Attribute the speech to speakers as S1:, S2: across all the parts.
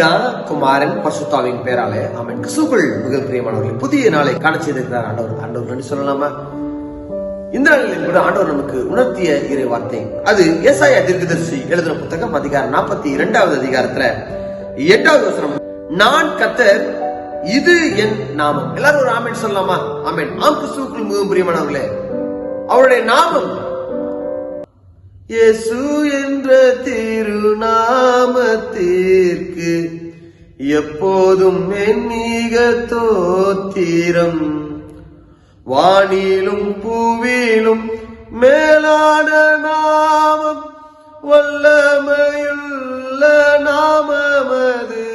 S1: தான் குமாரன் பசுத்தாவின் பேராலே. அவன் கிறிஸ்துக்குள் மிக பிரியமானவர்களை புதிய நாளை காண செய்திருக்கிறார் ஆண்டவர். ஆண்டவர் நன்றி சொல்லலாமா? இந்த நாளில் கூட ஆண்டவர் நமக்கு உணர்த்திய இறை வார்த்தை அது ஏசாய தீர்க்கதரிசி எழுதின புத்தகம் அதிகாரம் நாற்பத்தி இரண்டாவது அதிகாரத்துல எட்டாவது வசனம் நான் கத்தர் இது என் நாமம். எல்லாரும் ஒரு ஆமேன் சொல்லலாமா? ஆமேன். ஆம் கிறிஸ்துவுக்குள் மிகவும் பிரியமானவர்களே அவருடைய நாமம் இயேசு என்ற திருநாமத்திற்கு எப்போதும் எண்ணீக தோத்திரம் வானிலும் பூவிலும் மேலான நாமம் வல்லமையுள்ள நாமமது.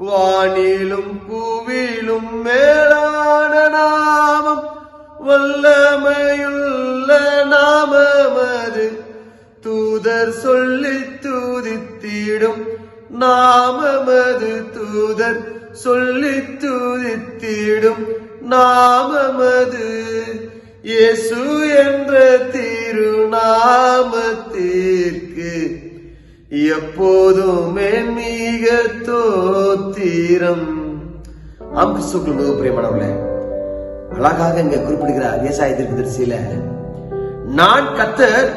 S1: வானிலும் பூவிலும் மேலான நாமம் வல்லமையுள்ள நாமமது. தூதர் சொல்லி துதித்திடும் நாமமது. தூதர் சொல்லி துதித்திடும் நாமமது. இயேசு என்ற திருநாமத்திற்கு எப்போதுமே மிக தோத்திரம் ஆம் கிறிஸ்துக்குள் மிக பிரியமானவர்களே அழகாக இங்க குறிப்பிடுகிறார் விவசாய தரிசியில நான் கத்தர்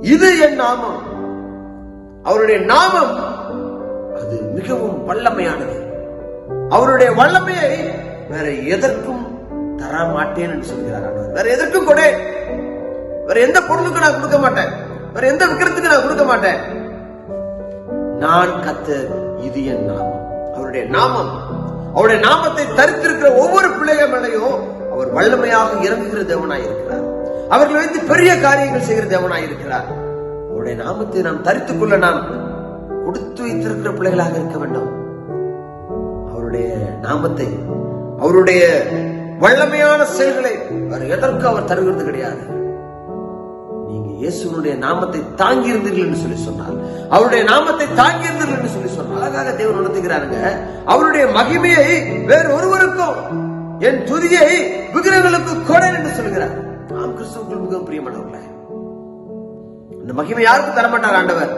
S1: இது என் நாமம். அவருடைய நாமம் அது மிகவும் வல்லமையானது. அவருடைய வல்லமையை வேற எதற்கும் தர மாட்டேன் என்று சொல்கிறார் வேற எதற்கும் கொடு வேற எந்த பொருளுக்கும் நான் கொடுக்க மாட்டேன். வேற எந்த விக்கிரத்துக்கு நான் கொடுக்க மாட்டேன். நான் கத்தர் இது என் நாமம். அவருடைய நாமம் அவருடைய நாமத்தை தரித்திருக்கிற ஒவ்வொரு பிள்ளைகள் மேலையும் அவர் வல்லமையாக இறங்குகிற தேவனாய் இருக்கிறார். அவர்கள் வைத்து பெரிய காரியங்கள் செய்கிற தேவனாய் இருக்கிறார். அவருடைய நாமத்தை நாம் தரித்துக் கொள்ள நாம் கொடுத்து வைத்திருக்கிற பிள்ளைகளாக இருக்க வேண்டும். அவருடைய நாமத்தை அவருடைய வல்லமையான செயல்களை அவர் எதற்கு அவர் தருகிறது கிடையாது. நீங்க இயேசுனுடைய நாமத்தை தாங்கி இருந்தீர்கள் என்று சொல்லி சொன்னார் அவருடைய நாமத்தை தாங்கி இருந்தீர்கள் என்று சொல்லி சொன்னார் அழகாக தேவன் உணர்த்துகிறாருங்க. அவருடைய மகிமையை வேறு ஒருவருக்கும் என் துதியை விக்கிரங்களுக்கு கொடை என்று சொல்கிறார் நாம் கிறிஸ்துவுக்குள் மிகவும் பிரியமானவர்களே. இந்த மகிமை யாருக்கும் தரமாட்டார் ஆண்டவர்.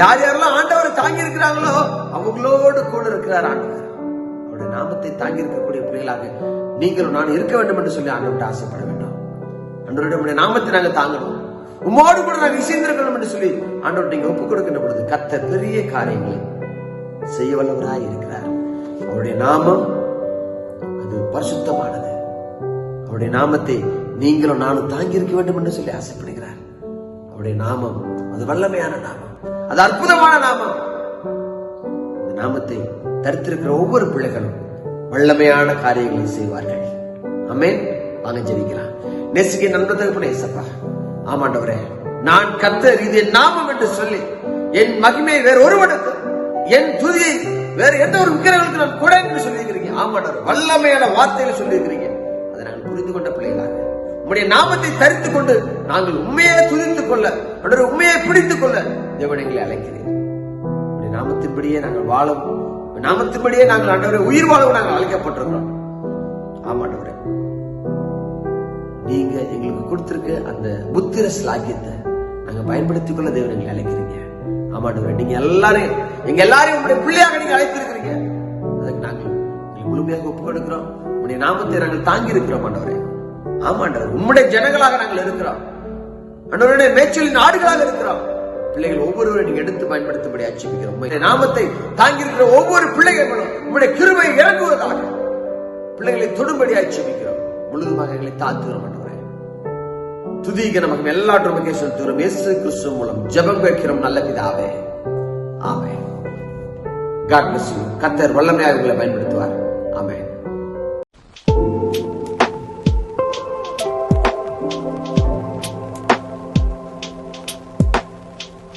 S1: யார் யாரெல்லாம் ஆண்டவரை தாங்கி இருக்கிறாங்களோ அவங்களோடு கூட இருக்கிறார் ஆண்டவர். அவருடைய நாமத்தை தாங்கி இருக்கக்கூடிய பிள்ளைகளாக நீங்களும் நான் இருக்க வேண்டும் என்று சொல்லி ஆண்டவர்கிட்ட ஆசைப்பட வேண்டும். ஆண்டவருடைய நாமத்தை நாங்கள் தாங்கணும். உமோடு கூட நாங்கள் இசைந்திருக்கணும் என்று சொல்லி ஆண்டவர் நீங்க ஒப்புக் கொடுக்கின்ற பொழுது கத்த பெரிய காரியங்களை செய்ய வல்லவராய் இருக்கிறார். அவருடைய நாமம் அது பரிசுத்தமானது. அவருடைய நாமத்தை நீங்களும் நானும் தாங்கி இருக்க வேண்டும் என்று சொல்லி ஆசைப்படுகிறார். அவருடைய நாமம் அது வல்லமையான நாமம் அது அற்புதமான நாமம். அந்த நாமத்தை தரித்திருக்கிற ஒவ்வொரு பிள்ளைகளும் வல்லமையான காரியங்களை செய்வார்கள். அமேன் வாங்க ஜெபிக்கலாம். நெசுகி நண்பதற்கு ஏசப்பா ஆமாண்டவரே நான் கத்தர் இது என் நாமம் என்று சொல்லி என் மகிமை வேற ஒருவனுக்கு என் துதியை வேற எந்த ஒரு விக்கிரங்களுக்கு நான் கூட என்று சொல்லியிருக்கிறீங்க. ஆமாண்டவர் வல்லமையான வார்த்தையில சொல்லியிருக்கிறீங்க. அதை நான் புரிந்து கொண்ட பிள்ளைகளாக உம்முடைய நாமத்தை தரித்துக் கொண்டு நாங்கள் உண்மையை துதித்துக் கொள்ள அவருடைய உண்மையை பிடித்துக் கொள்ள தேவன் எங்களை அழைக்கிறேன் உம்முடைய நாமத்தின்படியே நாங்கள் வாழவும் நாமத்தின்படியே நாங்கள் ஆண்டவரை உயிர் வாழவும் நாங்கள் அழைக்கப்பட்டிருக்கிறோம். ஆமாண்டவரே நீங்க எங்களுக்கு கொடுத்திருக்க அந்த புத்திர ஸ்லாக்கியத்தை நாங்க பயன்படுத்திக் கொள்ள தேவன் எங்களை அழைக்கிறீங்க. ஆமாண்டவரே நீங்க எல்லாரையும் எங்க எல்லாரையும் உங்களுடைய பிள்ளையாக நீங்க அழைத்திருக்கிறீங்க. அதுக்கு நாங்கள் முழுமையாக ஒப்புக் கொடுக்கிறோம் நாமத்தை நாங்கள் தாங்கி இருக்கிறோம் ஆண்டவரே. ஆமாண்டவர் உம்முடைய ஜனங்களாக நாங்கள் இருக்கிறோம். அன்றவருடைய மேய்ச்சலின் ஆடுகளாக இருக்கிறோம். பிள்ளைகள் ஒவ்வொருவரும் நீங்க எடுத்து பயன்படுத்தும்படி அச்சிக்கிறோம் உங்களுடைய நாமத்தை தாங்கி இருக்கிற ஒவ்வொரு பிள்ளைகளும் உங்களுடைய கிருமை இறங்குவதாக பிள்ளைகளை தொடும்படி அச்சிக்கிறோம் முழுதுமாக எங்களை தாத்துகிறோம் துதிக்க நமக்கு எல்லாற்றும் தூரம் இயேசு கிறிஸ்து மூலம் ஜெபம் கேட்கிறோம் நல்ல பிதாவே. ஆமே காட் பிளஸ் யூ கத்தர் வல்லமையாக உங்களை பயன்படுத்துவார்.